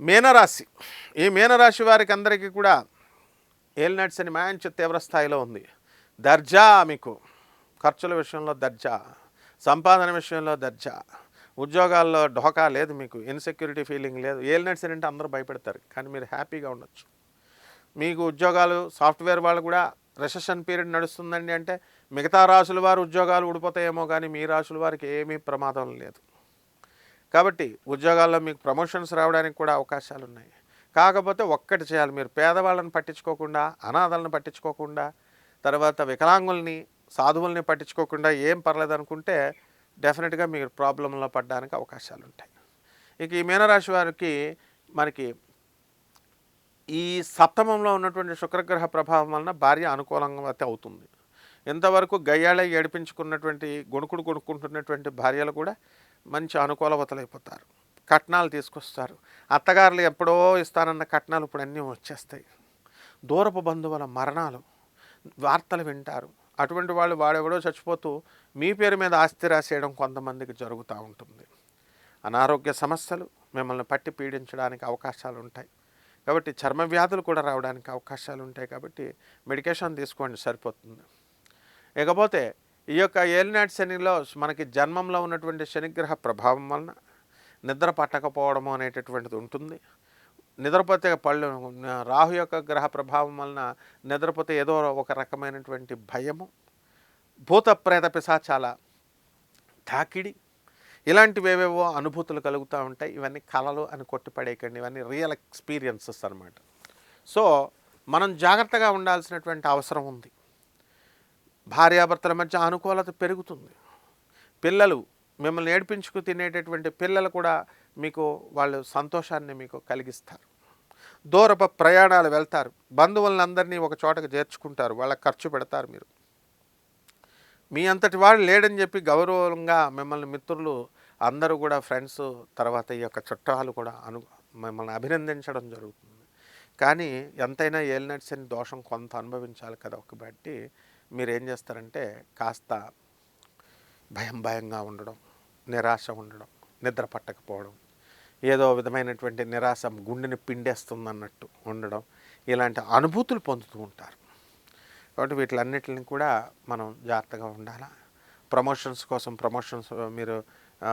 మీనరాశి. ఈ మీనరాశి వారికి అందరికీ కూడా ఏలినట్స్ అని మంచి తీవ్రస్థాయిలో ఉంది. దర్జా మీకు. ఖర్చుల విషయంలో దర్జా. సంపాదన విషయంలో దర్జా. ఉద్యోగాల్లో ఢోకా లేదు మీకు. ఇన్సెక్యూరిటీ ఫీలింగ్ లేదు. ఏలినట్స్ అంటే అందరూ భయపెడతారు. కానీ మీరు హ్యాపీగా ఉండొచ్చు. మీకు ఉద్యోగాలు సాఫ్ట్వేర్ వాళ్ళు కూడా రెసెషన్ పీరియడ్ నడుస్తుందండి అంటే మిగతా రాసుల వారు ఉద్యోగాలు ఊడిపోతాయేమో కానీ మీ రాసుల వారికి ఏమీ ప్రమాదం లేదు. కాబట్టి ఉద్యోగాల్లో మీకు ప్రమోషన్స్ రావడానికి కూడా అవకాశాలు ఉన్నాయి కాకపోతే ఒక్కటి చేయాలి. మీరు పేదవాళ్ళని పట్టించుకోకుండా అనాథలను పట్టించుకోకుండా తర్వాత వికలాంగుల్ని సాధువుల్ని పట్టించుకోకుండా ఏం పర్లేదు అనుకుంటే డెఫినెట్గా మీరు ప్రాబ్లంలో పడడానికి అవకాశాలు ఉంటాయి ఇక ఈ మీనరాశి వారికి మనకి ఈ సప్తమంలో ఉన్నటువంటి శుక్రగ్రహ ప్రభావం వలన భార్య అనుకూలంగా అయితే అవుతుంది. ఇంతవరకు గయ్యాళ ఏడిపించుకున్నటువంటి గొణుకుడు కొనుక్కుంటున్నటువంటి భార్యలు కూడా మంచి అనుకూలవతలైపోతారు. కట్నాలు తీసుకొస్తారు. అత్తగారులు ఎప్పుడో ఇస్తానన్న కట్నాలు ఇప్పుడు అన్నీ వచ్చేస్తాయి. దూరపు బంధువుల మరణాలు వార్తలు వింటారు. అటువంటి వాళ్ళు వాడెవడో చచ్చిపోతూ మీ పేరు మీద ఆస్తి రాసేయడం కొంతమందికి జరుగుతూ ఉంటుంది. అనారోగ్య సమస్యలు మిమ్మల్ని పట్టి పీడించడానికి అవకాశాలు ఉంటాయి కాబట్టి చర్మ వ్యాధులు కూడా రావడానికి అవకాశాలు ఉంటాయి కాబట్టి మెడికేషన్ తీసుకోండి సరిపోతుంది. ఇకపోతే ఈ యొక్క ఏలినాటి శనిలో మనకి జన్మంలో ఉన్నటువంటి శనిగ్రహ ప్రభావం వలన నిద్ర పట్టకపోవడము అనేటటువంటిది ఉంటుంది. నిద్రపోతే పళ్ళు రాహు యొక్క గ్రహ ప్రభావం వలన నిద్రపోతే ఏదో ఒక రకమైనటువంటి భయము భూత ప్రేత పిశాచాల తాకిడి ఇలాంటివి ఏవేవో అనుభూతులు కలుగుతూ ఉంటాయి. ఇవన్నీ కళలు అని కొట్టిపడేయకండి. ఇవన్నీ రియల్ ఎక్స్పీరియన్సెస్ అనమాట సో మనం జాగ్రత్తగా ఉండాల్సినటువంటి అవసరం ఉంది. భార్యాభర్తల మధ్య అనుకూలత పెరుగుతుంది. పిల్లలు మిమ్మల్ని ఏడిపించుకు తినేటటువంటి పిల్లలు కూడా మీకు వాళ్ళు సంతోషాన్ని మీకు కలిగిస్తారు. దూరపు ప్రయాణాలు వెళ్తారు. బంధువులందరినీ ఒక చోటకు చేర్చుకుంటారు. వాళ్ళకి ఖర్చు పెడతారు మీరు. మీ అంతటి వాడు లేడని చెప్పి గౌరవంగా మిమ్మల్ని మిత్రులు అందరూ కూడా ఫ్రెండ్స్ తర్వాత ఈ యొక్క చుట్టాలు కూడా అను మిమ్మల్ని అభినందించడం జరుగుతుంది. కానీ ఎంతైనా ఏలినట్స్ అని దోషం కొంత అనుభవించాలి కదా ఒకబట్టి మీరు ఏం చేస్తారంటే కాస్త భయం భయంగా ఉండడం నిరాశ ఉండడం నిద్ర పట్టకపోవడం ఏదో విధమైనటువంటి నిరాశ గుండెని పిండేస్తుందన్నట్టు ఉండడం ఇలాంటి అనుభూతులు పొందుతూ ఉంటారు. కాబట్టి వీటిలన్నిటిని కూడా మనం జాగ్రత్తగా ఉండాలా? ప్రమోషన్స్ కోసం ప్రమోషన్స్ మీరు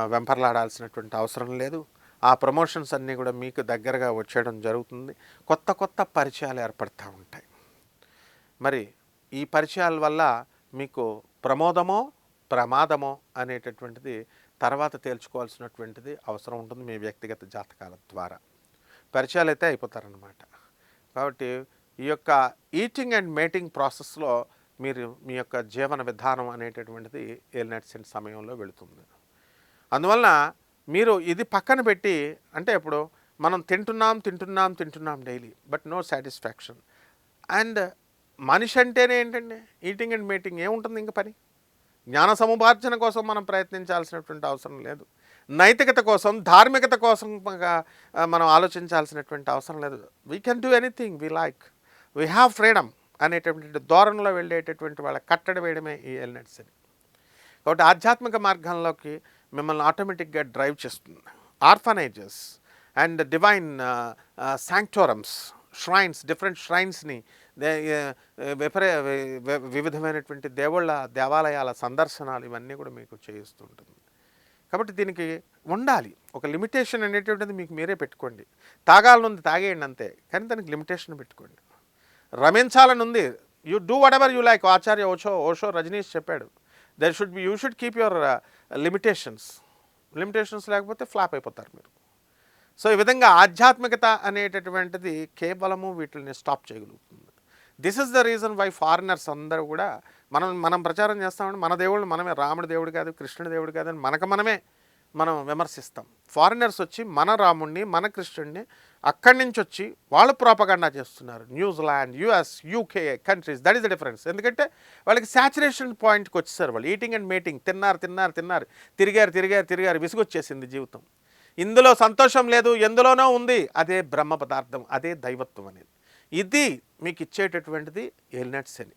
వెంపర్లాడాల్సినటువంటి అవసరం లేదు. ఆ ప్రమోషన్స్ అన్నీ కూడా మీకు దగ్గరగా వచ్చేయడం జరుగుతుంది. కొత్త కొత్త పరిచయాలు ఏర్పడుతూ ఉంటాయి. మరి ఈ పరిచయాల వల్ల మీకు ప్రమోదమో ప్రమాదమో అనేటటువంటిది తర్వాత తేల్చుకోవాల్సినటువంటిది అవసరం ఉంటుంది మీ వ్యక్తిగత జాతకాల ద్వారా. పరిచయాలు అయితే అయిపోతారనమాట కాబట్టి ఈ యొక్క ఈటింగ్ అండ్ మేటింగ్ ప్రాసెస్లో మీరు మీ యొక్క జీవన విధానం అనేటటువంటిది ఏలినట్సిన సమయంలో వెళుతుంది. అందువలన మీరు ఇది పక్కన పెట్టి అంటే ఇప్పుడు మనం తింటున్నాం తింటున్నాం తింటున్నాం daily but no satisfaction. And మనిషి అంటేనే ఏంటండి? ఈటింగ్ అండ్ మీటింగ్ ఏముంటుంది ఇంక పని? జ్ఞాన సముపార్జన కోసం మనం ప్రయత్నించాల్సినటువంటి అవసరం లేదు. నైతికత కోసం ధార్మికత కోసం మనం ఆలోచించాల్సినటువంటి అవసరం లేదు. We can do anything we like we have freedom అనేటటువంటి ధోరణిలో వెళ్ళేటటువంటి వాళ్ళ కట్టడి వేయడమే ఈ ఎల్నెట్స్ అని కాబట్టి ఆధ్యాత్మిక మార్గంలోకి మిమ్మల్ని ఆటోమేటిక్గా డ్రైవ్ చేస్తుంది. Orphanages and divine sanctorums shrines different ష్రైన్స్ని విపరీ వివిధమైనటువంటి దేవుళ్ళ దేవాలయాల సందర్శనాలు ఇవన్నీ కూడా మీకు చేయిస్తూ ఉంటుంది కాబట్టి దీనికి ఉండాలి. ఒక లిమిటేషన్ అనేటువంటిది మీకు మీరే పెట్టుకోండి. తాగాలనుంది తాగేయండి అంతే కానీ దానికి లిమిటేషన్ పెట్టుకోండి. రమించాలని ఉంది. You do whatever you like Acharya Osho Osho Rajneesh చెప్పాడు. There should be you should keep your limitations limitations లేకపోతే ఫ్లాప్ అయిపోతారు మీరు. సో ఈ విధంగా ఆధ్యాత్మికత అనేటటువంటిది కేవలము వీటిని స్టాప్ చేయగలుగుతుంది. This is the reason why foreigners అందరూ కూడా మనం మనం ప్రచారం చేస్తామంటే మన దేవుళ్ళు మనమే రాముడి దేవుడు కాదు కృష్ణుడి దేవుడు కాదు అని మనకు మనమే మనం విమర్శిస్తాం. ఫారినర్స్ వచ్చి మన రాముడిని మన కృష్ణుడిని అక్కడి నుంచి వచ్చి వాళ్ళు ప్రాపగండా చేస్తున్నారు. New Zealand US UK countries that is the difference ఎందుకంటే వాళ్ళకి సాచురేషన్ పాయింట్కి వచ్చేసారు వాళ్ళు. ఈటింగ్ అండ్ మీటింగ్ తిన్నారు తిన్నారు తిన్నారు. తిరిగారు తిరిగారు తిరిగారు. విసుగొచ్చేసింది జీవితం. ఇందులో సంతోషం లేదు ఎందులోనో ఉంది. అదే బ్రహ్మ పదార్థం అదే దైవత్వం అనేది. ఇది మీకు ఇచ్చేటటువంటిది ఎల్నట్స్ శని.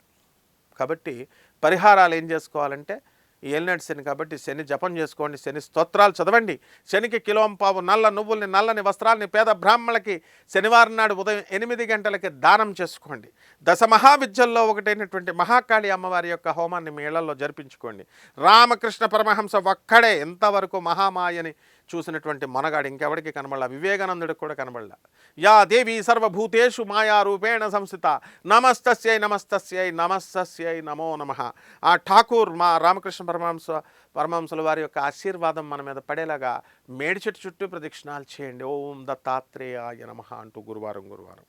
కాబట్టి పరిహారాలు ఏం చేసుకోవాలంటే ఈ ఏలినాటి శని కాబట్టి శని జపం చేసుకోండి శని స్తోత్రాలు చదవండి. శనికి కిలోంపావు నల్ల నువ్వుల్ని నల్లని వస్త్రాల్ని పేద బ్రాహ్మణులకి శనివారం నాడు ఉదయం ఎనిమిది గంటలకి దానం చేసుకోండి. దశ మహావిద్యల్లో ఒకటైనటువంటి మహాకాళి అమ్మవారి యొక్క హోమాన్ని మీ ఇళ్ళలో జరిపించుకోండి. రామకృష్ణ పరమహంస ఒక్కడే ఎంతవరకు మహామాయని చూసినటువంటి మనగాడు ఇంకెవడికి కనబడలా? వివేకానందుడికి కూడా కనబడలా. యా దేవి సర్వభూతేషు మాయా రూపేణ సంస్థిత. నమస్తస్యై నమస్తస్యై నమస్తస్యై నమో నమ. ఆ ఠాకూర్ మా రామకృష్ణ పరమహంస పరమహంసుల వారి యొక్క ఆశీర్వాదం మన మీద పడేలాగా మేడి చెట్టు చుట్టూ ప్రదక్షిణాలు చేయండి. ఓం దత్తాత్రేయాయ నమ అంటూ గురువారం గురువారం.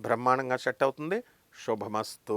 బ్రహ్మాండంగా సెట్ అవుతుంది. శుభమస్తు.